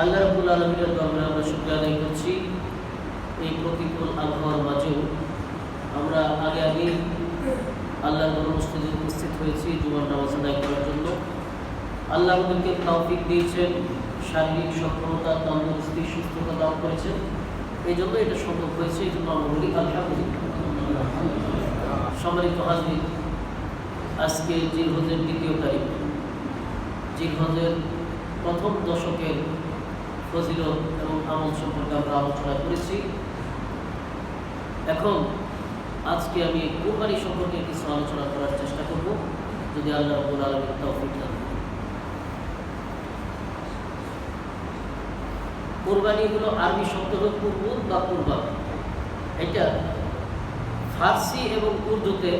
আল্লাহ রাবুল আলমীর দরবারে আমরা শুক্রিয়া আদায় করছি। এই প্রতিকূল আবহাওয়ার মাঝেও আমরা আগে আগে আল্লাহ মসজিদে উপস্থিত হয়েছি জুমার নামাজ আদায় করার জন্য। আল্লাহ আমাদেরকে তৌফিক দিয়েছেন, শারীরিক সক্ষমতা, তন্দুরস্তি, সুস্থতা দান করেছেন। এই জন্য এটা সম্ভব হয়েছে, এই জন্য আমরা বলি আলহামদুলিল্লাহ। সম্মানিত হাজরিন আজকে জিলহজের দ্বিতীয় তারিখ। জিলহজের প্রথম দশকের ফজিলত এবং আমল সম্পর্কে আমরা আলোচনা করেছি। এখন আজকে আমি কোরবানি সম্পর্কে কিছু আলোচনা করার চেষ্টা করব। যদি আল্লাহ রবুল আলমীর তৌফিক দান। কোরবানি হলো আরবি শব্দ হলো কুরবুন বা কুরবান। এটা ফার্সি এবং উর্দুতে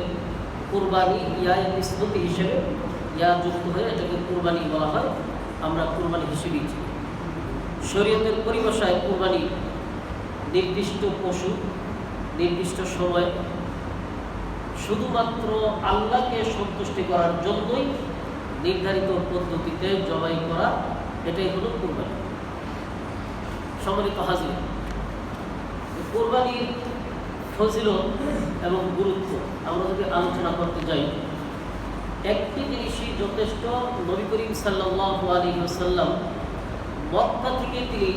কোরবানি ইয়া নিষ্পত্তি হিসেবে ইয়া যুক্ত হয়ে এটাকে কোরবানি বলা হয়। আমরা কুরবানি হিসেবেই চিনি। শরীয়তের পরিভাষায় কুরবানি নির্দিষ্ট পশু, নির্দিষ্ট সময়। শুধুমাত্র আল্লাহকে সন্তুষ্টি করার জন্যই নির্ধারিত পদ্ধতিতে জবাই করা, এটাই হলো কুরবানি। সম্মানিত হাজির, কোরবানির ফজিলত এবং গুরুত্ব আমরা যদি আলোচনা করতে যাই, একটি জিনিসই যথেষ্ট নবী করিম সাল্লাহ আলী সাল্লাম মক্কা থেকে তিনি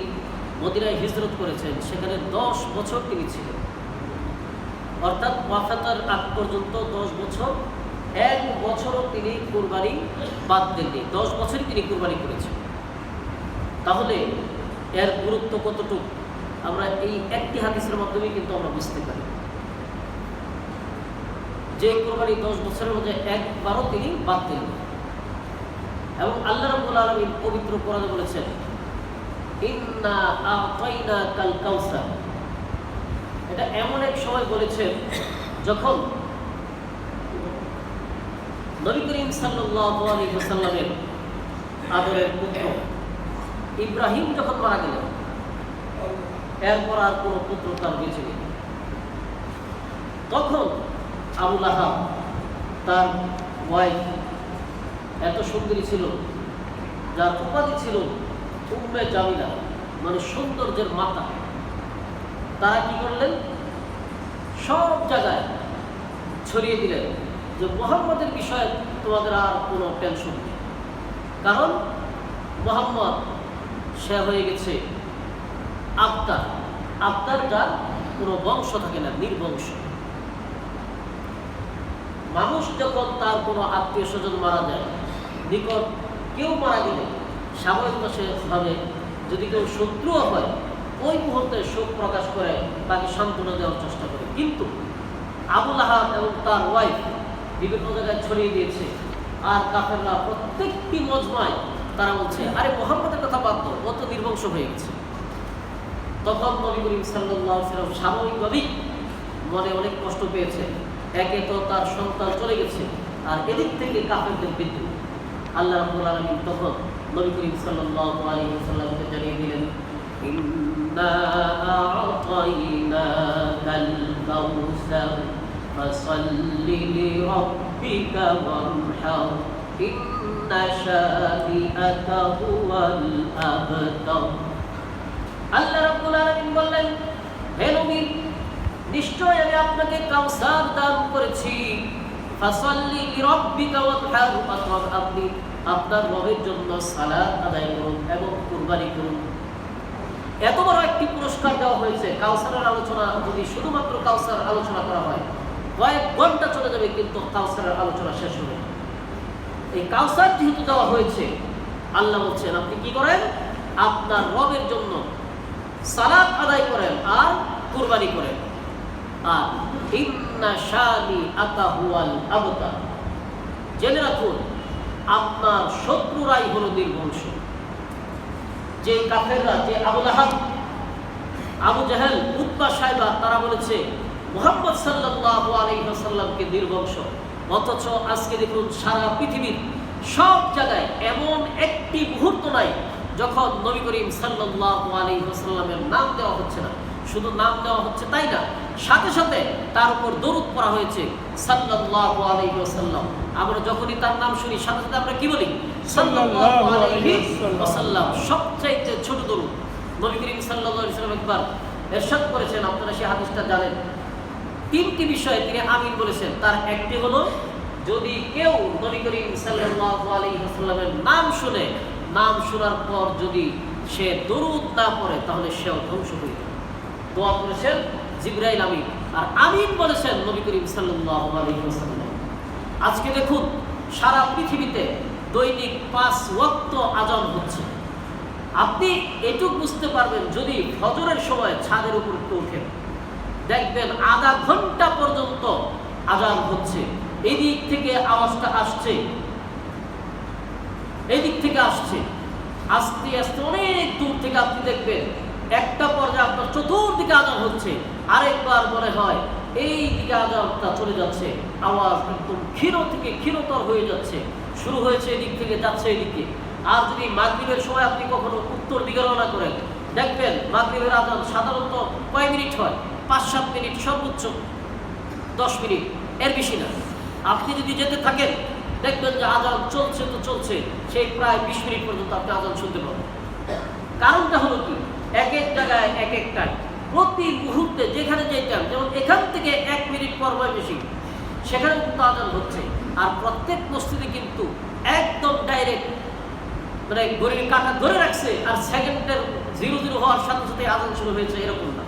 মদিনায় হিজরত করেছেন, সেখানে দশ বছর তিনি ছিলেন। অর্থাৎ ওয়াফাতার আগ পর্যন্ত দশ বছর, এক বছরও তিনি কোরবানি বাদ দেননি, দশ বছরই তিনি কোরবানি করেছেন। তাহলে এর গুরুত্ব কতটুকু? আমরা এই একটি হাদিসের মাধ্যমে কিন্তু আমরা বুঝতে পারি। যে কোরবানি দশ বছরের মধ্যে একবারও তিনি বাদ দিলেন এবং আল্লাহ রাব্বুল আলামিন পবিত্র কোরআনে বলেছেন ইন্না আতাইনা কাল কাউসার। এটা এমন এক সময় বলেছেন যখন নবী করিম সাল্লাল্লাহু আলাইহি আদরের পুত্র ইব্রাহিম যখন মারা গেলেন, এরপর আর কোনো পুত্র তার বেঁচে নেই। তখন আবুল আহাব তার ওয়াইফ এত সুন্দরী ছিল, যার উপাধি ছিল উম্মে জামিলা মানে সৌন্দর্যের মাতা। তারা কি করলেন? সব জায়গায় ছড়িয়ে দিলেন যে মোহাম্মদের বিষয়ে তোমাদের আর কোনো টেনশন নেই। কারণ মোহাম্মদ সে হয়ে গেছে আবতার আবতার যার কোনো বংশ থাকে না, নির্বংশ। মানুষ যখন তার কোনো আত্মীয় স্বজন মারা যায়, নিকট কেউ মারা গেলে স্বাভাবিকভাবে যদি কেউ শত্রুও হয়, ওই মুহূর্তে শোক প্রকাশ করে তাকে সান্ত্বনা দেওয়ার চেষ্টা করে। কিন্তু আবুল আহাব এবং তার ওয়াইফ বিভিন্ন জায়গায় ছড়িয়ে দিয়েছে আর কাফেররা প্রত্যেকটি মজমায় তারা বলছে, আরে মোহাম্মদের কথা বাদ দাও, ও তো হয়ে গেছে। তখন নবী করিম সাল্লাম স্বাভাবিকভাবেই মনে অনেক কষ্ট পেয়েছে। একে তো তার সন্তান চলে গেছে, আর এদিক থেকে কাফেরদের বিদ্যুৎ আল্লাহ রাব্বুল আলামিন তখন নবী করিম সাল্লাল্লাহু আলাইহি ওয়াসাল্লামকে জানিয়ে দিলেন, ইন্না আ'তাইনাকাল কাউসার ফাসাল্লি লিরাব্বিকা ওয়ানহার, ইন্না শানিআকা হুয়াল আবতার। আল্লাহ রাব্বুল আলামিন বললেন, হে নবী নিশ্চয় আমি আপনাকে কাউসার দান করেছি। ফাসাল্লি লিরাব্বিকা ওয়ানহার অথবা আপনি আপনার রবের জন্য সালাত আদায় করুন এবং কুরবানি করুন। এত বড় একটি পুরস্কার দেওয়া হয়েছে, কাউসারের আলোচনা যদি শুধুমাত্র কাউসার আলোচনা করা হয়, কয়েক ঘণ্টা চলে যাবে কিন্তু কাউসারের আলোচনা শেষ হবে। এই কাউসার যেহেতু দেওয়া হয়েছে, আল্লাহ বলছেন, আপনি কি করেন? আপনার রবের জন্য সালাত আদায় করেন আর কুরবানি করেন। আর জেনে রাখুন, আপনার শত্রুরাই হলো নির্বংশ। যে কাফেররা, যে আবুল আহাব আবু জাহেল উৎপা সাহেবা তারা বলেছে, মোহাম্মদ সাল্লাল্লাহু আলাইহি ওয়াসাল্লামকে নির্বংশ। অথচ আজকে দেখুন, সারা পৃথিবীর সব জায়গায় এমন একটি মুহূর্ত নাই যখন নবী করিম সাল্লাল্লাহু আলাইহি ওয়াসাল্লামের নাম দেওয়া হচ্ছে না। শুধু নাম দেওয়া হচ্ছে তাই না? সাথে সাথে তার উপর দরুদ পড়া হয়েছে সাল্লাল্লাহু আলাইহি ওয়াসাল্লাম। আমরা যখনই তার নাম শুনি, সাথে সাথে আমরা কি বলি? সাল্লাল্লাহু আলাইহি ওয়াসাল্লাম। সবচাইতে ছোট দরুদ। নবী করিম সাল্লাল্লাহু আলাইহি একবার করেছেন, আপনারা সেই হাদিসটা জানেন। তিনটি বিষয়ে তিনি আমিন বলেছেন। তার একটি হলো, যদি কেউ নবী করিম সাল্লাল্লাহু আলাইহি ওয়াসাল্লামের নাম শুনে, নাম শোনার পর যদি সে দরুদ না পড়ে, তাহলে সেও ধ্বংস হয়ে দোয়া করেছেন জিব্রাইল আমিন। আর আমিন বলেছেন নবী করিম ওয়াসাল্লাম। আজকে দেখুন, সারা পৃথিবীতে দৈনিক পাঁচ ওয়াক্ত আজান হচ্ছে। আপনি এটুক বুঝতে পারবেন যদি ফজরের সময় ছাদের উপর একটু ওঠেন, দেখবেন আধা ঘণ্টা পর্যন্ত আজান হচ্ছে। এই দিক থেকে আওয়াজটা আসছে। এদিক থেকে আসছে। আস্তে আস্তে অনেক দূর থেকে আপনি দেখবেন একটা পর্যায়ে আপনার চতুর্দিকে আজান হচ্ছে, আরেকবার মনে হয় এই দিকে আজানটা চলে যাচ্ছে। আওয়াজ একদম ক্ষীণ থেকে ক্ষীণতর হয়ে যাচ্ছে। শুরু হয়েছে এদিক থেকে, যাচ্ছে এদিকে। আর যদি মাগরিবের সময় আপনি কখনো উত্তর দিকে রওনা করেন, দেখবেন মাগরিবের আজান সাধারণত কয় মিনিট হয়? পাঁচ, সাত মিনিট সর্বোচ্চ দশ মিনিট, এর বেশি না। আপনি যদি যেতে থাকেন, দেখবেন যে আজান চলছে তো চলছে, সেই প্রায় বিশ মিনিট পর্যন্ত আপনি আজান শুনতে পাবেন। কারণটা হলো কি? এক এক জায়গায় এক এক টাইম প্রতি মুহূর্তে যেখানে যেতাম যেমন এখান থেকে এক মিনিট পর বেশি, সেখানে কিন্তু আজান হচ্ছে। আর প্রত্যেক মসজিদে কিন্তু একদম ডাইরেক্ট মানে ঘড়ির কাটা ধরে রাখছে আর সেকেন্ডের জিরো জিরো হওয়ার সাথে সাথে আজান শুরু হয়েছে, এরকম না।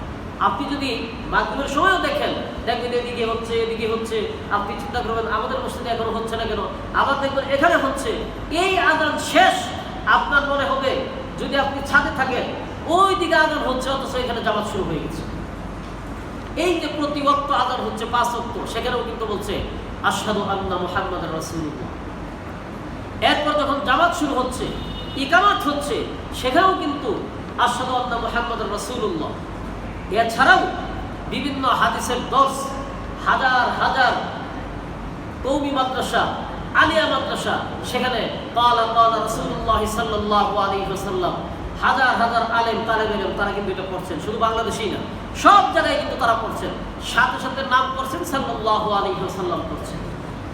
আপনি যদি মাধ্যমের সময়ও দেখেন দেখবেন এদিকে হচ্ছে এদিকে হচ্ছে, আপনি চিন্তা করবেন, আমাদের মসজিদে এখনও হচ্ছে না কেন? আবার দেখবেন এখানে হচ্ছে, এই আজান শেষ। আপনার মনে হবে, যদি আপনি ছাদে থাকেন ওই দিকে আজান হচ্ছে, অথচ এখানে জামাত শুরু হয়ে গেছে। এই যে প্রতি ওয়াক্ত আজান হচ্ছে পাঁচ ওয়াক্ত, সেখানেও কিন্তু বলছে, আশহাদু আন্না মুহাম্মাদুর রাসূলুল্লাহ। এরপর যখন জামাত শুরু হচ্ছে, ইকামাত হচ্ছে, সেখানেও কিন্তু আশহাদু আন্না মুহাম্মাদুর রাসূলুল্লাহ। এছাড়াও বিভিন্ন হাদিসের দর্শ, হাজার হাজার কৌমি মাদ্রাসা, আলিয়া মাদ্রাসা, সেখানে কালা কালা রাসূলুল্লাহ সাল্লাল্লাহু আলাইহি ওয়াসাল্লাম হাজার হাজার আলেম তালেব এলেম, তারা কিন্তু এটা পড়ছেন। শুধু বাংলাদেশেই না, সব জায়গায় কিন্তু তারা পড়ছেন। সাথে সাথে নাম করছেন সাল্লাল্লাহু আলাইহি ওয়াসাল্লাম করছেন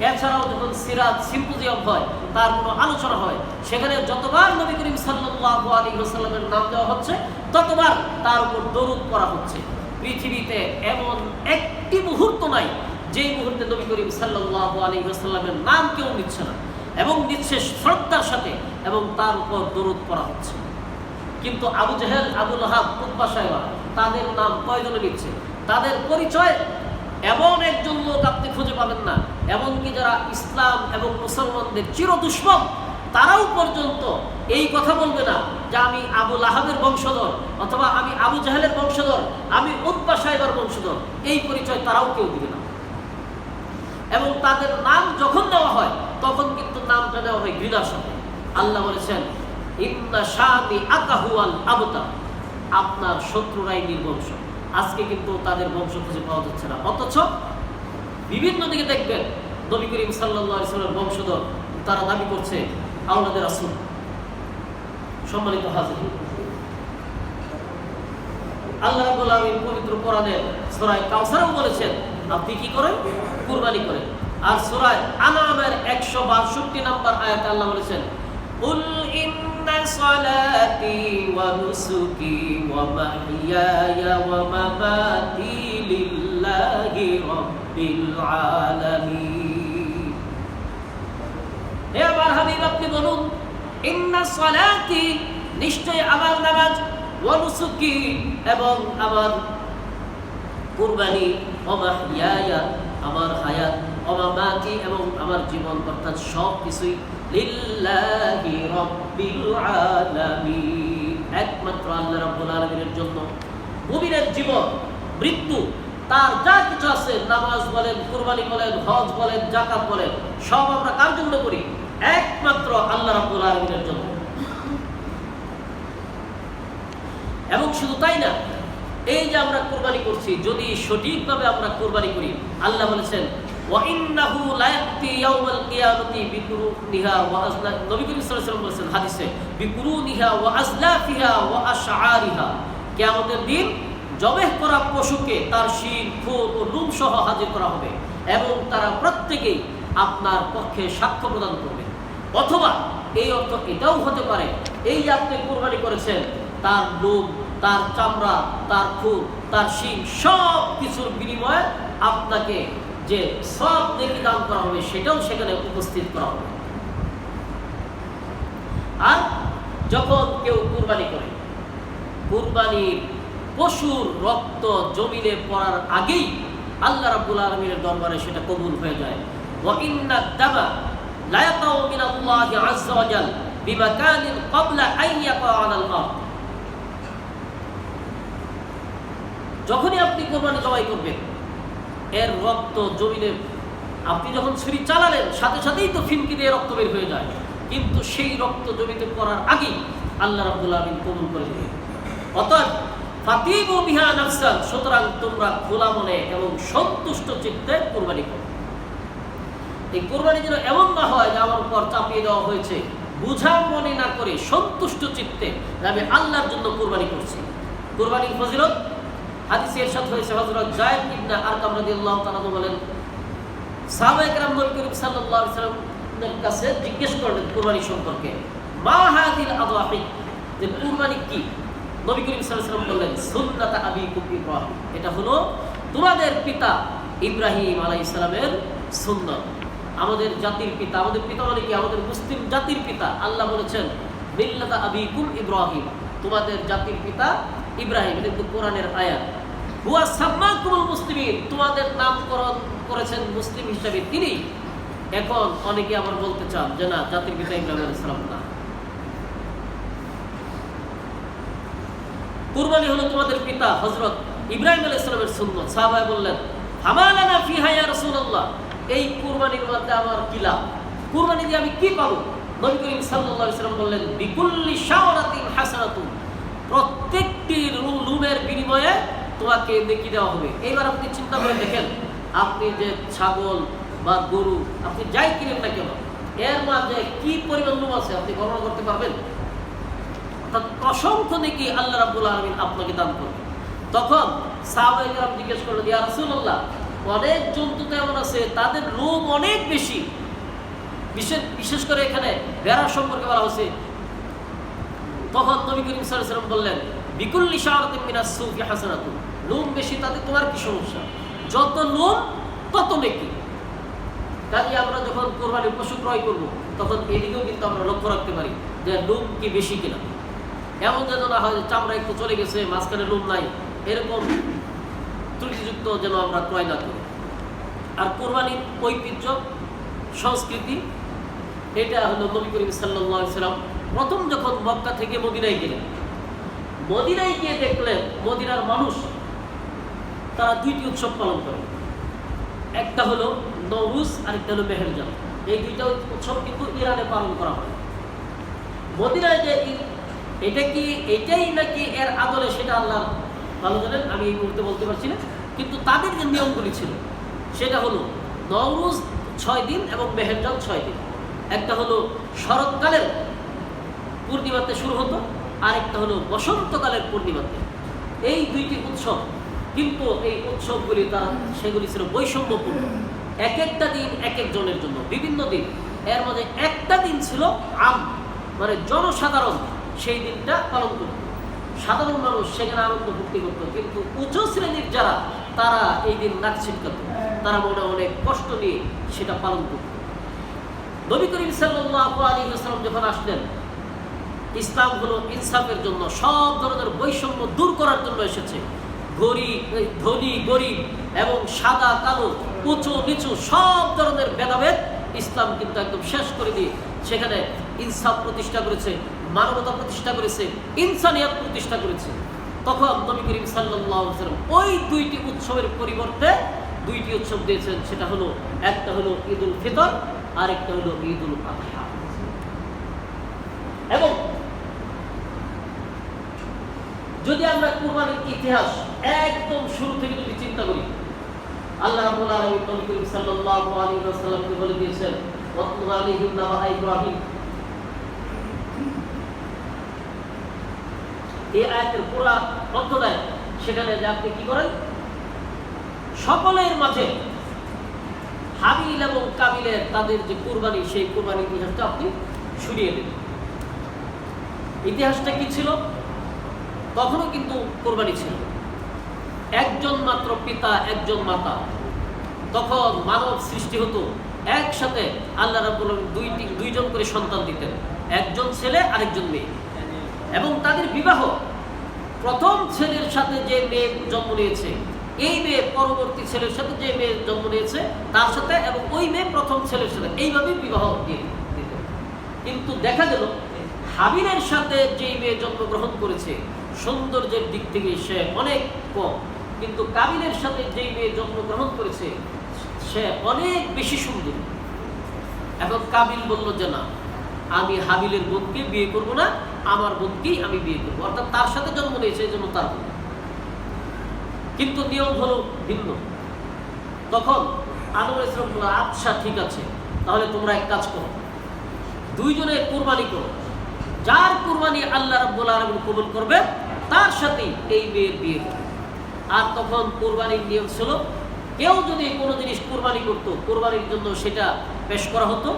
এছাড়াও যখন সিরাজ সিম্পোজিয়াম হয়, তার কোনো আলোচনা হয়, সেখানে যতবার নবী করিম সাল্লাল্লাহু আলাইহি ওয়াসাল্লামের নাম দেওয়া হচ্ছে, ততবার তার উপর দরুদ করা হচ্ছে। পৃথিবীতে এমন একটি মুহূর্ত নাই, যেই মুহূর্তে নবী করিম সাল্লাল্লাহু আলাইহি ওয়াসাল্লামের নাম কেউ নিচ্ছে না, এবং নিচ্ছে শ্রদ্ধার সাথে, এবং তার উপর দরুদ করা হচ্ছে। কিন্তু আবু জাহেল আবুল হাব কুব্বা সাহেবা, তাদের নাম কয়জনে নিচ্ছে তাদের পরিচয় এমন একজন লোক আপনি খুঁজে পাবেন না। এমনকি যারা ইসলাম এবং মুসলমানদের চির দুশ্মন, তারাও পর্যন্ত এই কথা বলবে না যে আমি আবু আহাবের বংশধর অথবা আমি আবু জাহেলের বংশধর, আমি উদ্বা সাহেবের বংশধর। এই পরিচয় তারাও কেউ দিবে না। এবং তাদের নাম যখন দেওয়া হয়, তখন কিন্তু নামটা দেওয়া হয় ঘৃণার সাথে। আল্লাহ বলেছেন আপনার শত্রুরাই নির্বংশ। আজকে কিন্তু তাদের বংশ খুঁজে পাওয়া যাচ্ছে না। অথচ বিভিন্ন দিকে দেখবেন নবী করিম সাল্লামের বংশধর তারা দাবি করছে আওলাদের আসুন সম্মানিত হাজির আল্লাহ আলামিন পবিত্র কোরআনে সূরা কাউসারও বলেছেন, আপনি কি করেন? কুরবানি করেন। আর সূরা আনামের 162 নম্বর আয়াতে আল্লাহ বলেছেন মাহইয়ায়া ওয়া মামাতি লিল্লাহি রাব্বিল আলামিন হে আমার হাবিব, আপনি বলুন ইন্না সালাতি নিশ্চয় আমার নামাজ ওয়ানুসুকি এবং আমার কুরবানি অমাহিয়া আমার হায়াত অমামাতি এবং আমার জীবন, অর্থাৎ সব লিল্লাহি রাব্বিল আলামিন। একমাত্র আল্লাহ রাব্বুল আলামিনের জন্য। মুমিনের জীবন, মৃত্যু, তার যা কিছু আছে, নামাজ বলেন, কুরবানি বলেন, হজ বলেন জাকাত বলেন, সব আমরা কার জন্য করি? একমাত্র আল্লাহ রাব্বুল আলামিনের জন্য। এবং শুধু তাই না, এই যে আমরা কোরবানি করছি, যদি সঠিকভাবে আমরা কোরবানি করি, আল্লাহ বলেছেন وَإِنَّهُ لَيَأْتِي يَوْمَ الْقِيَامَةِ بِقُرُونِهَا وَأَزْلَافِهَا নবী করিম সাল্লাল্লাহু আলাইহি ওয়াসাল্লাম বলেছেন হাদিসে বিকুরুনিহা ওয়া আজলাফিহা ওয়া আশআরিহা কিয়ামতের দিন জবেহ করা পশুকে তার শিং খুর ও লুম সহ হাজির করা হবে এবং তারা প্রত্যেকেই আপনার পক্ষে সাক্ষ্য প্রদান করবে অথবা এই অর্থ এটাও হতে পারে এই যে আপনি কোরবানি করেছেন তার লোম তার চামড়া তার খুর তার শিং সব কিছুর বিনিময়ে আপনাকে যে সব নেকি দান করা হবে, সেটাও সেখানে উপস্থিত করা হবে। আর যখন কেউ কুরবানি করে, কুরবানির পশুর রক্ত জমিলে পড়ার আগেই আল্লাহ রাবুল আলমীর দরবারে সেটা কবুল হয়ে যায়। যখনই আপনি কোরবানি জবাই করবেন এর রক্ত জমিনে। আপনি যখন ছুরি চালালেন, সাথে সাথেই তো ফিনকি দিয়ে রক্ত বের হয়ে যায়। কিন্তু সেই রক্ত জমিতে পড়ার আগেই আল্লাহ রাব্বুল আমিন কবুল করে দিলেন অতএব ফাতিব ও বিহা নাফসান, সুতরাং তোমরা খোলা মনে এবং সন্তুষ্ট চিত্তে কোরবানি করো। এই কোরবানি যেন এমন না হয় যে আমার উপর চাপিয়ে দেওয়া হয়েছে। বুঝা মনে না করে সন্তুষ্ট চিত্তে আমি আল্লাহর জন্য কোরবানি করছি। কোরবানির ফজিলত? হাদিসে এরশাদ হয়েছে আরকাম রাদিয়াল্লাহু তাআলা বলেন, সাহাবায়ে কেরাম নবী করিম সাল্লাল্লাহু আলাইহি কাছে জিজ্ঞেস করলেন কোরবানি সম্পর্কে, মা হাদিল যে কোরবানি কি? নবী করিম সাল্লাল্লাহু আলাইহি বললেন, সুন্নাত আবিকুম এটা হলো তোমাদের পিতা ইব্রাহিম আলাইহিস সালামের সুন্নাত। আমাদের জাতির পিতা, আমাদের পিতা মানে কি? আমাদের মুসলিম জাতির পিতা। আল্লাহ বলেছেন, মিল্লাতা আবিকুম ইব্রাহিম। তোমাদের জাতির পিতা ইব্রাহিম। এটা কিন্তু কোরআনের আয়াত। তোমাদের নামকরণ করেছেন মুসলিম হিসাবে তিনি। এখন অনেকে আবার বলতে চান যে, না, জাতির পিতা ইব্রাহিম আলাইহিস সালাম না। কুরবানি হলো তোমাদের পিতা হযরত ইব্রাহিম আলাইহিস সালামের সুন্নাত। সাহাবায়ে বললেন, হামালানা ফিহা ইয়া রাসূলুল্লাহ। এই কুরবানির মধ্যে আমার কি লাভ? কুরবানি দিয়ে আমি কি পাবো? নবী করিম সাল্লাল্লাহু আলাইহি সাল্লাম বললেন, বিকুল্লি শাওরাতিন হাসানাতুন। প্রত্যেকটি লুমের বিনিময়ে তোমাকে নেকি দেওয়া হবে। এইবার আপনি চিন্তা করে দেখেন, আপনি যে ছাগল বা গরু, আপনি যাই কিনেন না কেন, এর মাঝে কি পরিমাণ লুম আছে আপনি গণনা করতে পারবেন? অর্থাৎ অসংখ্য নেকি আল্লাহ রাব্বুল আলামিন আপনাকে দান করবে। তখন সাহাবায়ে কেরাম জিজ্ঞেস করলেন, ইয়া রাসূলুল্লাহ, অনেক জন্তু তো এমন আছে, তাদের লোম অনেক বেশি। বিশেষ বিশেষ করে এখানে বেড়া সম্পর্কে বলা হয়েছে। তখন নবী করিম আলাইহি বললেন, বিকুল্লি শাওরাতিন মিনাস সুফি হাসানাতুন। লোম বেশি, তাতে তোমার কি সমস্যা? যত লোম, তত নেকি। কাজে আমরা যখন কোরবানি পশু ক্রয় করব, তখন এদিকেও কিন্তু আমরা লক্ষ্য রাখতে পারি যে লোম কি বেশি কিনা। এমন যেন না হয় চামড়া একটু চলে গেছে, মাঝখানে লোম নাই, এরকম ত্রুটিযুক্ত যেন আমরা ক্রয় না করি। আর কোরবানির ঐতিহ্য, সংস্কৃতি, এটা হলো নবী করিম সাল্লাম প্রথম যখন মক্কা থেকে মদিনায় গেলেন। মদিনায় গিয়ে দেখলেন মদিনার মানুষ তারা দুইটি উৎসব পালন করে। একটা হলো নৌরুজ আর একটা হলো মেহেরজান। এই দুইটা উৎসব কিন্তু ইরানে পালন করা হয়। মদিনায় যে এটা কি এটাই নাকি এর আদলে সেটা আল্লাহ ভালো জানেন, আমি এই মুহূর্তে বলতে পারছি না। কিন্তু তাদের যে নিয়মগুলি ছিল, সেটা হলো নওরুজ ছয় দিন এবং মেহেরজান ছয় দিন। একটা হলো শরৎকালের পূর্ণিমাতে শুরু হতো, আরেকটা হলো বসন্তকালের পূর্ণিমাতে। এই দুইটি উৎসব কিন্তু এই উৎসবগুলি তারা সেগুলি ছিল বৈষম্যপূর্ণ। এক একটা দিন এক একজনের জন্য, বিভিন্ন দিন। এর মধ্যে একটা দিন ছিল আম মানে জনসাধারণ সেই দিনটা পালন করত। সাধারণ মানুষ সেখানে আনন্দ ভক্তি করত, কিন্তু উচ্চ শ্রেণির যারা, তারা এই দিন নাক ছিটকাত। তারা মনে অনেক কষ্ট নিয়ে সেটা পালন করত। নবী করিম সাল্লাল্লাহু আলাইহি ওয়াসাল্লাম যখন আসলেন, ইসলাম হলো ইনসাফের জন্য সব ধরনের বৈষম্য দূর করার জন্য এসেছে। গরিব ধনী, গরিব এবং সাদা, কালো, উঁচু, নিচু সব ধরনের ভেদাভেদ ইসলাম কিন্তু একদম শেষ করে দিয়ে সেখানে ইনসাফ প্রতিষ্ঠা করেছে, মানবতা প্রতিষ্ঠা করেছে, ইনসানিয়াত প্রতিষ্ঠা করেছে। তখন নবী করিম ওয়াসাল্লাম ওই দুইটি উৎসবের পরিবর্তে দুইটি উৎসব দিয়েছেন, সেটা হলো একটা হলো ঈদ উল ফিতর আর একটা হলো ঈদুল আযহা এবং যদি আমরা কুরবানির ইতিহাস একদম শুরু থেকে যদি চিন্তা করি, আল্লাহ রাব্বুল বলে দিয়েছেন সেখানে যে আপনি কি করেন? সকলের মাঝে এবং তাদের যে কুরবানি, সেই কুরবানির ইতিহাসটা আপনি শুনিয়ে দেন ইতিহাসটা কি ছিল? তখনও কিন্তু কোরবানি ছিল। একজন মাত্র পিতা, একজন মাতা। তখন মানব সৃষ্টি হতো, একসাথে আল্লাহ আলামিন দুইটি, দুইজন করে সন্তান দিতেন। একজন ছেলে, আরেকজন মেয়ে। এবং তাদের বিবাহ। প্রথম ছেলের সাথে যে মেয়ে জন্ম নিয়েছে, এই মেয়ে পরবর্তী ছেলের সাথে যে মেয়ে জন্ম নিয়েছে, তার সাথে এবং ওই মেয়ে প্রথম ছেলের সাথে এইভাবেই বিবাহ দিয়ে কিন্তু দেখা গেল হাবিলের সাথে যেই মেয়ে জন্মগ্রহণ করেছে সৌন্দর্যের দিক থেকে সে অনেক কম। কিন্তু কাবিলের সাথে যেই মেয়ে জন্মগ্রহণ করেছে, সে অনেক বেশি সুন্দর। এখন কাবিল বলল যে, না, আমি হাবিলের বোনকে বিয়ে করব না, আমার বোনকেই আমি বিয়ে করব। অর্থাৎ তার সাথে জন্ম নিয়েছে জন্য তার কিন্তু নিয়ম হলো ভিন্ন। তখন আদম ইসলাম আচ্ছা ঠিক আছে, তাহলে তোমরা এক কাজ করো। দুইজনে কোরবানি করো। যার কোরবানি আল্লাহ রাব্বুল আলামিন কবুল করবে তার সাথে এই মেয়ের বিয়ে হবে। আর তখন কোরবানির নিয়ম ছিল, কেউ যদি কোনো জিনিস কোরবানি করত, কোরবানির জন্য সেটা পেশ করা হতো,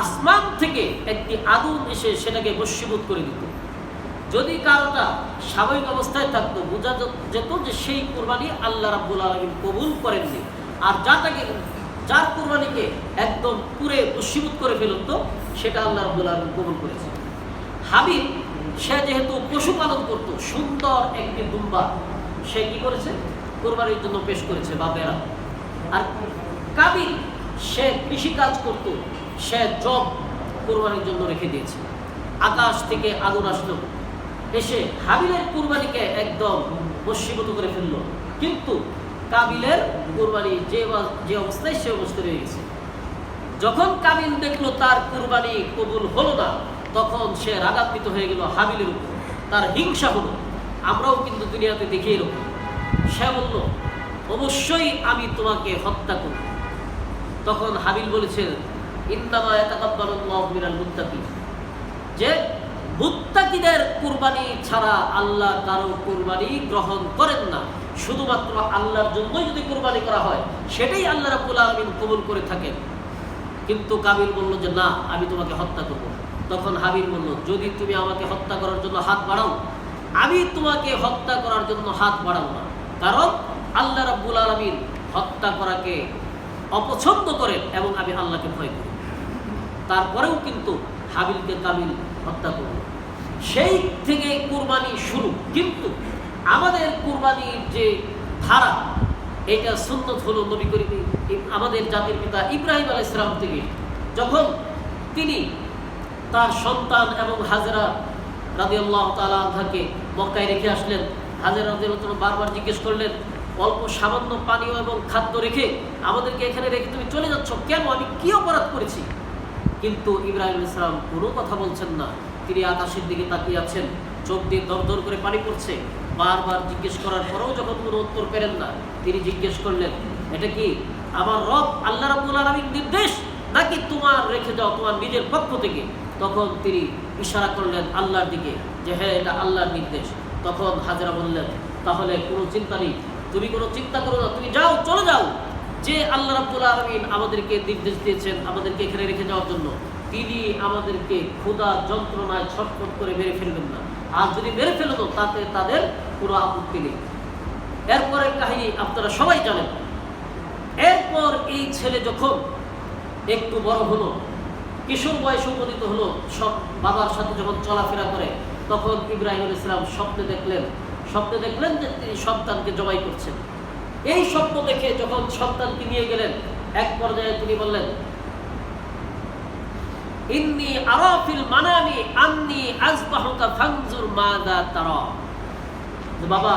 আসমান থেকে একটি আগুন এসে সেটাকে বস্মীভূত করে দিত। যদি কারোটা স্বাভাবিক অবস্থায় থাকতো, বোঝা যেত যে সেই কোরবানি আল্লাহ রাব্বুল আলমিন কবুল করেননি। আর যাটাকে যার কোরবানিকে একদম পুরে বস্মীভূত করে ফেলত, সেটা আল্লাহ রাব্বুল আলমিন কবুল করেছে। হাবিব সে যেহেতু পশুপালন করত, সুন্দর একটি দুম্বা, সে কি করেছে? কোরবানির জন্য পেশ করেছে বা বেড়া আর কাবিল, সে কৃষিকাজ করত, সে জব কোরবানির জন্য রেখে দিয়েছে। আকাশ থেকে আগুন আসলো এসে হাবিলের কুরবানিকে একদম বশীভূত করে ফেলল। কিন্তু কাবিলের কুরবানি যে যে অবস্থায় সে অবস্থায় রয়ে গেছে। যখন কাবিল দেখল তার কুরবানি কবুল হলো না তখন সে রাগান্বিত হয়ে গেল হাবিলের উপর। তার হিংসা হলো, আমরাও কিন্তু দুনিয়াতে দেখি এরকম সে বলল, অবশ্যই আমি তোমাকে হত্যা করব। তখন হাবিল বলেছেন মুত্তাকিন। যে মুত্তাকিদের কুরবানি ছাড়া আল্লাহ কারও কুরবানি গ্রহণ করেন না। শুধুমাত্র আল্লাহর জন্যই যদি কুরবানি করা হয়, সেটাই আল্লাহ রাব্বুল আলামিন কবুল করে থাকেন। কিন্তু কাবিল বলল যে, না, আমি তোমাকে হত্যা করব। তখন হাবির বলল, যদি তুমি আমাকে হত্যা করার জন্য হাত বাড়াও, আমি তোমাকে হত্যা করার জন্য হাত বাড়াবো না। কারণ আল্লাহ রাব্বুল আলামিন হত্যা করাকে অপছন্দ করেন এবং আমি আল্লাহকে ভয় করি। তারপরেও কিন্তু হাবিলকে কাবিল হত্যা করল। সেই থেকে কুরবানি শুরু। কিন্তু আমাদের কুরবানির যে ধারা, এটা সুন্নত হলো নবী করিম, আমাদের জাতির পিতা ইব্রাহিম আল ইসলাম থেকে। যখন তিনি তার সন্তান এবং হাজরা রাদিয়াল্লাহ তালা আনহাকে মক্কায় রেখে আসলেন। হাজরা তাআলা বারবার জিজ্ঞেস করলেন, অল্প সামান্য পানীয় এবং খাদ্য রেখে আমাদেরকে এখানে রেখে তুমি চলে যাচ্ছ কেন? আমি কি অপরাধ করেছি? কিন্তু ইব্রাহিম ইসলাম কোনো কথা বলছেন না। তিনি আকাশের দিকে তাকিয়ে আছেন। চোখ দিয়ে দর দর করে পানি পড়ছে। বারবার জিজ্ঞেস করার পরেও যখন কোনো উত্তর পেলেন না, তিনি জিজ্ঞেস করলেন, এটা কি আমার রব আল্লাহ রাবুল আলমীর নির্দেশ নাকি তোমার রেখে যাও তোমার নিজের পক্ষ থেকে? তখন তিনি ইশারা করলেন আল্লাহর দিকে যে হ্যাঁ এটা আল্লাহর নির্দেশ। তখন হাজরা বললেন, তাহলে কোনো চিন্তা নেই। তুমি কোনো চিন্তা করো না। তুমি যাও, চলে যাও। যে আল্লাহ রাব্বুল আলমিন আমাদেরকে নির্দেশ দিয়েছেন, আমাদেরকে এখানে রেখে যাওয়ার জন্য, তিনি আমাদেরকে ক্ষুধা যন্ত্রণায় ছটফট করে মেরে ফেলবেন না। আর যদি মেরে ফেলতো তাতে তাদের কোনো আপত্তি নেই। এরপরের কাহিনী আপনারা সবাই জানেন। এরপর এই ছেলে যখন একটু বড় হলো কিশোর বয়স উপনীত হলো সব বাবার সাথে যখন চলাফেরা করে, তখন ইব্রাহিম ইসলাম স্বপ্নে দেখলেন স্বপ্নে দেখলেন যে তিনি সন্তানকে জবাই করছেন। এই স্বপ্ন দেখে যখন সন্তানকে নিয়ে গেলেন, এক পর্যায়ে তিনি বললেন, ইন্নি আরাফিল মানামি, আন্নি আজবাহুকা ফানজুর মাদা তারা। বাবা,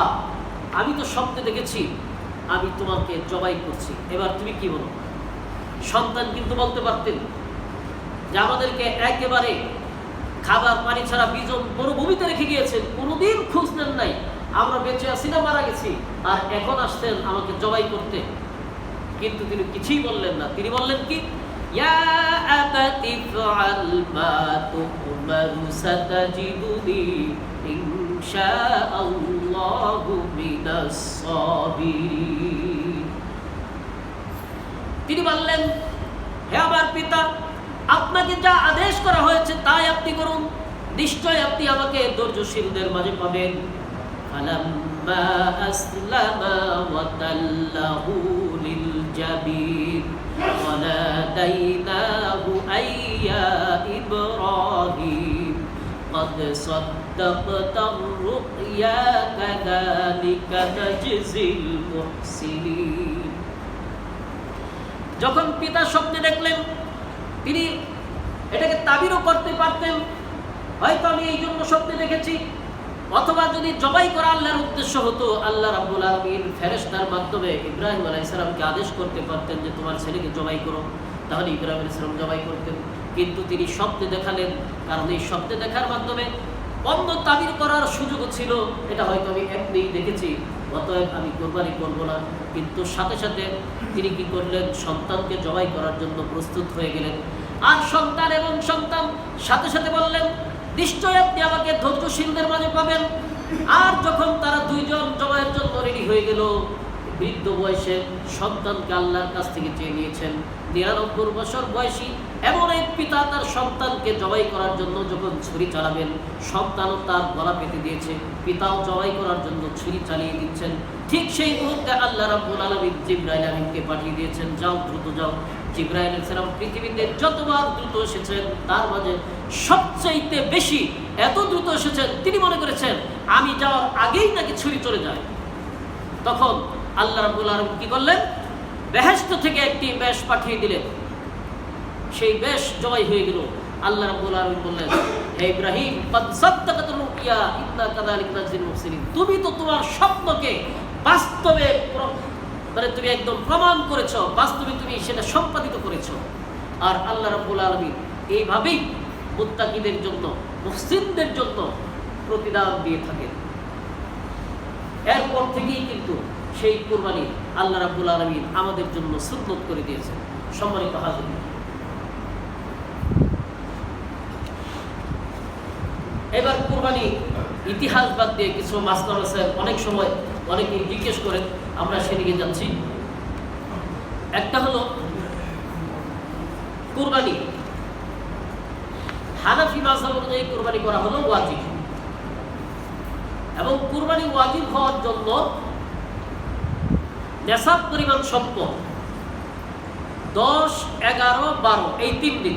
আমি তো স্বপ্নে দেখেছি, আমি তোমাকে জবাই করছি। এবার তুমি কি বলো? সন্তান কিন্তু বলতে পারতেন যে আমাদেরকে একেবারে খাবার, পানি ছাড়া বিজন মরুভূমিতে রেখে গিয়েছেন। কোনোদিন খোঁজ নেন নাই। আমরা বেঁচে আছি না মারা গেছি। আর এখন আসতেন আমাকে জবাই করতে। কিন্তু তিনি কিছুই বললেন না। তিনি বললেন কি? তিনি বললেন, হে আমার পিতা আপনাকে যা আদেশ করা হয়েছে তাই আপনি করুন নিশ্চয় আপনি আমাকে ধৈর্যশীলদের মাঝে পাবেন فلما أسلم وتله للجبين وناديناه أي يا إبراهيم قد صدقت الرؤيا كذلك نجزي المحسنين যখন পিতা স্বপ্নে দেখলেন তিনি এটাকে তাবিরও করতে পারতেন। হয়তো আমি এই জন্য সত্যি দেখেছি। অথবা যদি জবাই করা আল্লাহর উদ্দেশ্য হতো, আল্লাহ রাব্বুল আলমিন ফেরেস্তার মাধ্যমে ইব্রাহিম আলাহ ইসলামকে আদেশ করতে পারতেন যে তোমার ছেলেকে জবাই করো। তাহলে ইব্রাহিম ইসলাম জবাই করতেন। কিন্তু তিনি স্বপ্নে দেখালেন। কারণ এই স্বপ্নে দেখার মাধ্যমে অন্য তাবির করার সুযোগ ছিল। এটা হয়তো আমি একদিন দেখেছি। অতএব আমি কোরবানি করব না। কিন্তু সাথে সাথে তিনি কি করলেন? সন্তানকে জবাই করার জন্য প্রস্তুত হয়ে গেলেন। আর সন্তান এবং সন্তান সাথে সাথে বললেন, নিশ্চয় আপনি আমাকে ধৈর্যশীলদের মাঝে পাবেন। আর যখন তারা দুইজন জবাইয়ের জন্য রেডি হয়ে গেল, বৃদ্ধ বয়সে সন্তানকে আল্লাহর কাছ থেকে চেয়ে নিয়েছেন। নিরানব্বই বছর বয়সী এমন এক পিতা তার সন্তানকে জবাই করার জন্য যখন ছুরি চালাবেন, সন্তানও তার গলা পেতে দিয়েছে। পিতাও জবাই করার জন্য ছুরি চালিয়ে দিচ্ছেন। ঠিক সেই মুহূর্তে আল্লাহ রাব্বুল আলামিন জিব্রাইল আমিনকে পাঠিয়ে দিয়েছেন, যাও, দ্রুত যাও। জিব্রাইল সালাম পৃথিবীতে যতবার দ্রুত এসেছেন, তার মাঝে সবচাইতে বেশি এত দ্রুত এসেছেন, তিনি মনে করেছেন, আমি যাওয়ার আগেই নাকি ছুরি চলে যায়। তখন আল্লাহ রাব্বুল আলম কি করলেন? বেহেস্ত থেকে একটি বেশ পাঠিয়ে দিলেন। সেই বেশ জয় হয়ে গেল। আল্লাহ রাব্বুল আলামিন বললেন, হে ইব্রাহিম, কদ রুকিয়া ইন্না তুমি তো তোমার স্বপ্নকে বাস্তবে মানে তুমি একদম প্রমাণ করেছ, বাস্তবে তুমি সেটা সম্পাদিত করেছ। আর আল্লাহ রাব্বুল আলামিন এইভাবেই মুত্তাকিদের জন্য, মুহসিনদের জন্য প্রতিদান দিয়ে থাকেন। এরপর থেকেই কিন্তু সেই কোরবানি আল্লাহ রাব্বুল আলমিন আমাদের জন্য সুন্নত করে দিয়েছেন। সম্মানিত হাজির এবার কোরবানি ইতিহাস বাদ দিয়ে কিছু মাস্টার আছে। অনেক সময় অনেকে জিজ্ঞেস করেন আমরা সেদিকে যাচ্ছি। একটা হলো কোরবানি। হানাফি মাসাব অনুযায়ী কোরবানি করা হলো ওয়াজিব। এবং কুরবানি ওয়াজিব হওয়ার জন্য নেশাব পরিমাণ সম্পদ দশ, এগারো, বারো, এই তিন দিন।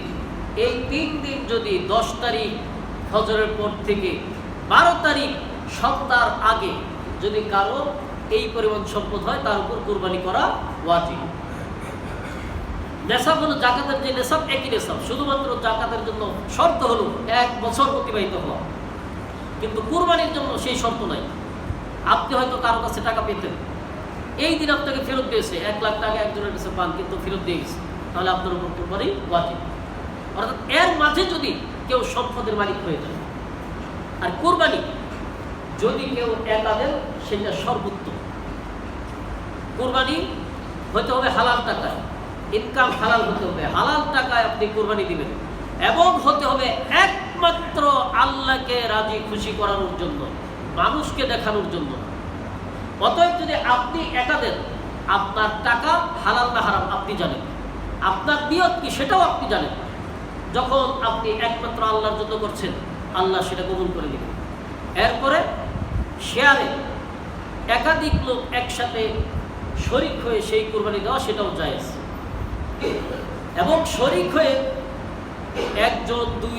এই তিন দিন যদি দশ তারিখ ফজরের পর থেকে বারো তারিখ সপ্তাহ আগে যদি কারও এই পরিমাণ সম্পদ হয়, তার উপর কোরবানি করা ওয়াজিব। নেশাব হলো জাকাতের যে নেশাব, একই নেশাব। শুধুমাত্র জাকাতের জন্য শর্ত হলো এক বছর অতিবাহিত হওয়া। কিন্তু কুরবানির জন্য সেই শর্ত নাই। আপনি হয়তো কারও কাছে টাকা পেতেন। এই দিন আপনাকে ফেরত দিয়েছে। এক লাখ টাকা একজনের কাছে পান, কিন্তু ফেরত দিয়ে গেছে। তাহলে আপনার উপর কুরবানি ওয়াজিব। অর্থাৎ এর মাঝে যদি কেউ সম্পদের মালিক হয়ে যায়। আর কোরবানি, যদি কেউ একা দেন সেটা সর্বোত্তম। কোরবানি হতে হবে হালাল টাকায়, ইনকাম হালাল হতে হবে। হালাল টাকায় আপনি কোরবানি দিবেন। এবং হতে হবে একমাত্র আল্লাহকে রাজি খুশি করানোর জন্য, মানুষকে দেখানোর জন্য। অতএব যদি আপনি একা দেন, আপনার টাকা হালাল না হারাম আপনি জানেন। আপনার নিয়ত কি সেটাও আপনি জানেন। যখন আপনি একমাত্র আল্লাহর জন্য করছেন, আল্লাহ সেটা কবুল করে দিবেন এরপরে শেয়ারে একাধিক লোক একসাথে শরিক হয়ে সেই কোরবানি দেওয়া সেটাও জায়েজ। এবং শরিক হয়ে একজন, দুই,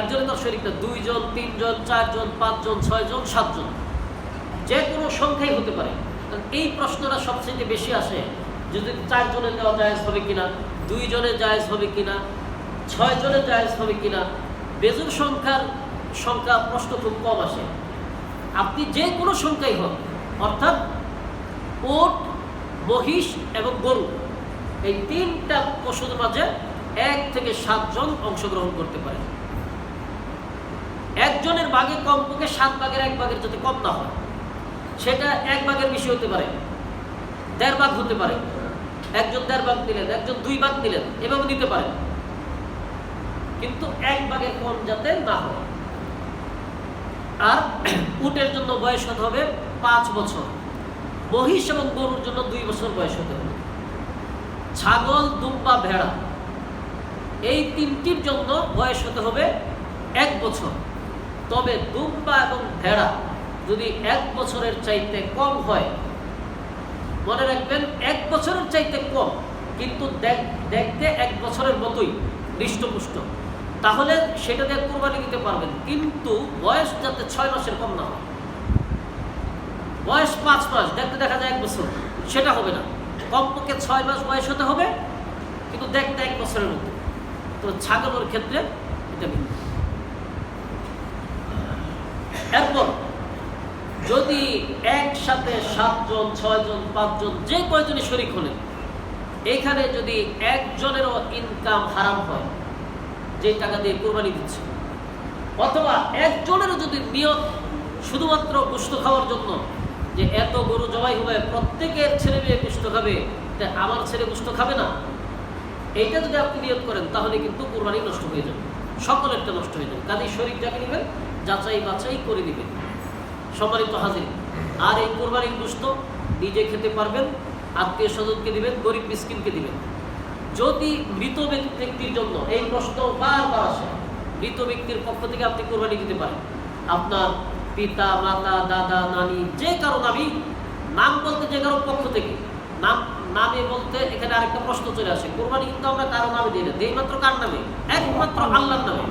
একজনের তো শরিক না, দুইজন, তিনজন, চারজন, পাঁচজন, ছয়জন, সাতজন। যে কোনো সংখ্যাই হতে পারে। এই প্রশ্নটা সবচেয়ে বেশি আসে যদি চারজনে দেওয়া জায়েজ হবে কিনা দুইজনে জায়েজ হবে কিনা ছয় জনে জায়েজ হবে কিনা, বেজুর সংখ্যার সংখ্যা প্রশ্ন খুব কম আসে। আপনি যে কোনো সংখ্যাই হন অর্থাৎ ওট, মহিষ এবং গরু, এই তিনটা পশুর মাঝে এক থেকে সাতজন অংশগ্রহণ করতে পারে। একজনের বাঘে কমপক্ষে সাত ভাগের এক ভাগের যাতে কম না হয়, সেটা এক ভাগের বেশি হতে পারে, দেড় ভাগ হতে পারে। একজন দেড় ভাগ দিলেন একজন দুই ভাগ দিলেন এভাবে দিতে পারেন। কিন্তু এক ভাগের কম যাতে না হয়। আর উটের জন্য বয়স হতে হবে পাঁচ বছর। মহিষ এবং গরুর জন্য দুই বছর বয়স হতে হবে। ছাগল দুম্বা ভেড়া, এই তিনটির জন্য বয়স হতে হবে এক বছর। তবে দুম্বা এবং ভেড়া যদি এক বছরের চাইতে কম হয়, মনে রাখবেন এক বছরের চাইতে কম, কিন্তু দেখ- দেখতে এক বছরের মতোই, হৃষ্টপুষ্ট। তাহলে সেটা দিয়ে কোরবানি দিতে পারবেন। কিন্তু বয়স যাতে ছয় মাসের কম না হয়। বয়স পাঁচ মাস, দেখতে দেখা যায় এক বছর, সেটা হবে না। কমপক্ষে ছয় মাস বয়স হতে হবে, কিন্তু দেখতে এক বছরের মতো তো ছাগলের ক্ষেত্রে এটা ভিন্ন। এরপর, যদি একসাথে সাতজন, ছয়জন, পাঁচজন, যে কয়জনই শরিক হলেন, এখানে যদি একজনেরও ইনকাম হারাম হয় যে টাকা দিয়ে কোরবানি দিচ্ছে। অথবা একজনেরও যদি নিয়ত শুধুমাত্র গুস্ত খাওয়ার জন্য যে এত গরু জবাই হবে, প্রত্যেকের ছেলে মেয়ে গুস্ত খাবে, তা আমার ছেলে গুস্ত খাবে না? এইটা যদি আপনি নিয়ত করেন, তাহলে কিন্তু কোরবানি নষ্ট হয়ে যাবে। সকলেরটা নষ্ট হয়ে যাবে। কাজেই শরীর যাকে নেবেন, যাচাই বাছাই করে দিবেন সম্মানিত হাজির, আর এই কোরবানির গুস্ত নিজে খেতে পারবেন, আত্মীয় স্বজনকে দিবেন, গরিব মিসকিনকে দিবেন। যদি মৃত ব্যক্তি- ব্যক্তির জন্য এই প্রশ্ন বারবার আসে, মৃত ব্যক্তির পক্ষ থেকে আপনি কোরবানি দিতে পারেন। আপনার পিতা, মাতা, দাদা, নানি, যে কারও নামই, নাম বলতে যে কারও পক্ষ থেকে, নাম, নামে বলতে এখানে আরেকটা প্রশ্ন চলে আসে, কোরবানি কিন্তু আমরা কারও নামে দিই না, দিই মাত্র কার নামে? একমাত্র আল্লাহর নামে।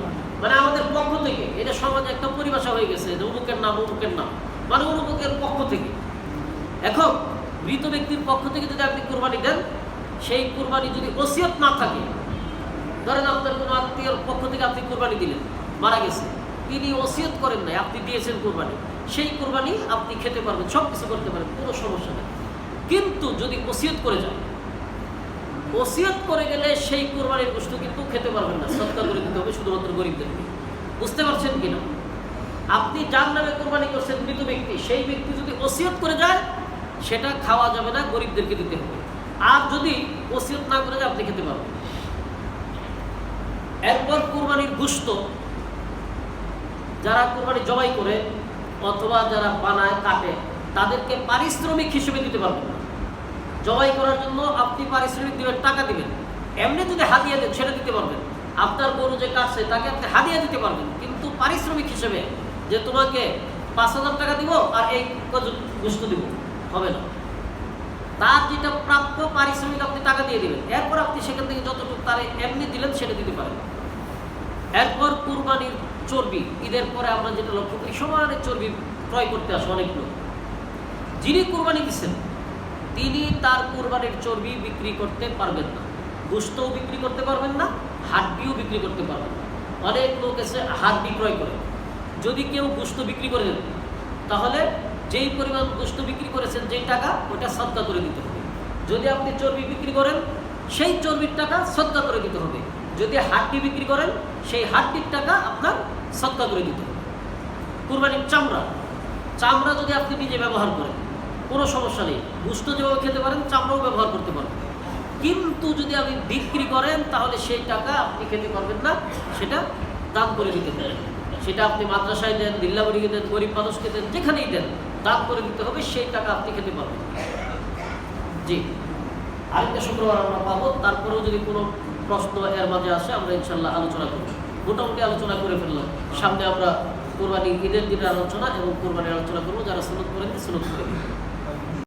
মানে আমাদের পক্ষ থেকে, এটা সমাজে একটা পরিভাষা হয়ে গেছে যে অমুকের নাম অমুকের নাম। মানে অমুকের পক্ষ থেকে। এখন, মৃত ব্যক্তির পক্ষ থেকে যদি আপনি কোরবানি দেন সেই কুরবানি যদি ওসিয়ত না থাকে, ধরেন আপনার কোনো আত্মীয়র পক্ষ থেকে আপনি কোরবানি দিলেন, মারা গেছে, তিনি ওসিয়ত করেন নাই, আপনি দিয়েছেন কোরবানি, সেই কোরবানি আপনি খেতে পারবেন সব কিছু করতে পারেন কোনো সমস্যা নেই। কিন্তু যদি ওসিয়ত করে যায় ওসিয়ত করে গেলে সেই কোরবানির বস্তু কিন্তু খেতে পারবেন না, সৎকার করে দিতে হবে শুধুমাত্র গরিবদেরকে। বুঝতে পারছেন কিনা? আপনি যার নামে কোরবানি করছেন মৃত ব্যক্তি, সেই ব্যক্তি যদি ওসিয়ত করে যায়, সেটা খাওয়া যাবে না, গরিবদেরকে দিতে হবে। আর যদি ওসিয়ত না করে আপনি খেতে পারবেন। এরপর কোরবানির গুস্ত যারা কোরবানি জবাই করে অথবা যারা বানায়, কাটে, তাদেরকে পারিশ্রমিক হিসেবে দিতে পারবেন না। জবাই করার জন্য আপনি পারিশ্রমিক দিবেন, টাকা দিবেন। এমনি যদি দেন, সেটা দিতে পারবেন। আপনার গরু যে কাটছে, তাকে আপনি হাদিয়া দিতে পারবেন। কিন্তু পারিশ্রমিক হিসেবে যে তোমাকে পাঁচ হাজার টাকা দিব আর এই গুস্ত দিব, হবে না। তার যেটা প্রাপ্য পারিশ্রমিক আপনি টাকা দিয়ে দেবেন, এরপর আপনি সেখান থেকে যতটুকু তার এমনি দিলেন সেটা দিতে পারেন। এরপর কুরবানির চর্বি, ঈদের পরে আমরা যেটা লক্ষ্য করি সমানে চর্বি ক্রয় করতে আসে অনেক লোক। যিনি কুরবানি দিচ্ছেন, তিনি তার কুরবানির চর্বি বিক্রি করতে পারবেন না। গুস্তও বিক্রি করতে পারবেন না, হাড্ডিও বিক্রি করতে পারবেন না। অনেক লোক এসে হাত ক্রয় করে। যদি কেউ গুস্ত বিক্রি করে দেন, তাহলে যেই পরিমাণ গোস্ত বিক্রি করেছেন, যেই টাকা ওটা সদ্গা করে দিতে হবে। যদি আপনি চর্বি বিক্রি করেন, সেই চর্বির টাকা সদ্গা করে দিতে হবে। যদি হাড্ডি বিক্রি করেন, সেই হাড্ডির টাকা আপনার সদ্গা করে দিতে হবে। কুরবানির চামড়া। চামড়া যদি আপনি নিজে ব্যবহার করেন, কোনো সমস্যা নেই। গুস্ত যেভাবে খেতে পারেন, চামড়াও ব্যবহার করতে পারেন কিন্তু যদি আপনি বিক্রি করেন, তাহলে সেই টাকা আপনি খেতে পারবেন না, সেটা দান করে দিতে হবে। সেটা আপনি মাদ্রাসায় দেন দিল্লাবাড়িকে দেন, গরিব মানুষকে দেন, যেখানেই দেন। দান করে দিতে হবে, সেই টাকা আপনি খেতে পারবেন। জি। আরেকটা শুক্রবার আমরা পাবো, তারপরেও যদি কোনো প্রশ্ন এর মাঝে আসে, আমরা ইনশাল্লাহ আলোচনা করব। মোটামুটি আলোচনা করে ফেললাম। সামনে আমরা কোরবানি ঈদের দিনের আলোচনা এবং কোরবানির আলোচনা করব, যারা সুনত করেন সুনত করে